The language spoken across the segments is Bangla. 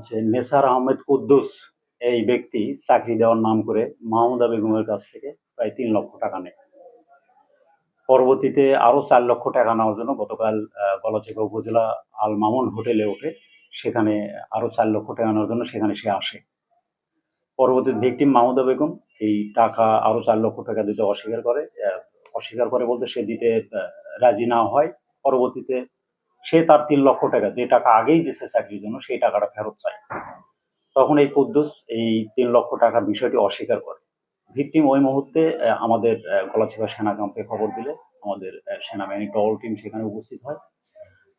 হচ্ছে নেসার আহমেদ কুদ্দুস। এই ব্যক্তি চাকরি দেওয়ার নাম করে মাহমুদা বেগমের কাছ থেকে প্রায় তিন লক্ষ টাকা নেয়। পরবর্তীতে আরও চার লক্ষ টাকা নেওয়ার জন্য গতকাল আহ, গলাচিপা উপজেলা আল মামুন হোটেলে ওঠে। সেখানে আরও চার লক্ষ টাকা নেওয়ার জন্য সেখানে সে আসে। পরবর্তী ভিকটিম মাহমুদা বেগম এই টাকা আরও চার লক্ষ টাকা দিতে অস্বীকার করে অস্বীকার করে বলতে সে দিতে রাজি না হয়। পরবর্তীতে সে তার তিন লক্ষ টাকা, যে টাকা আগেই দিছে চাকরির জন্য সেই টাকাটা ফেরত চায়। তখন এই কুদ্দুস এই তিন লক্ষ টাকার বিষয়টি অস্বীকার করে। ভিকটিম ওই মুহূর্তে আমাদের গলাচিপা সেনা ক্যাম্পে খবর দিলে আমাদের সেনাবাহিনী টল টিম সেখানে উপস্থিত হয়।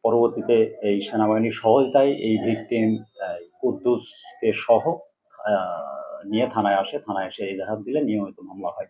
পরবর্তীতে এই সেনাবাহিনীর সহজতায় এই ভিকটিম কুদ্দুসকে সহ নিয়ে থানায় আসে। থানায় এসে এজাহার দিলে নিয়মিত মামলা হয়।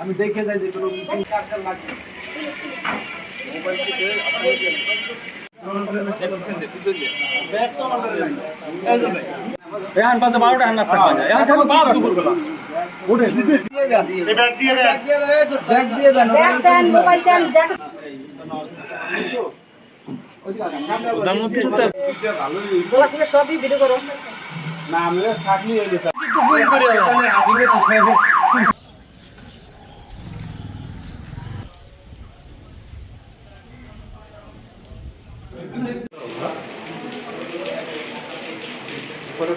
আমি দেখে যাই যে কোনো এখন পাঁচটা বারোটা হান্নাস থাকবে এখন থাকবে বারো দুপুরবেলা। ব্যাগ দিয়ে দেন ব্যাগ দেন মোবাইল দেন জ্যাকেট সবই ভিডিও করো। না আমি থাকলি হয়ে যেতাম একটু গুম করে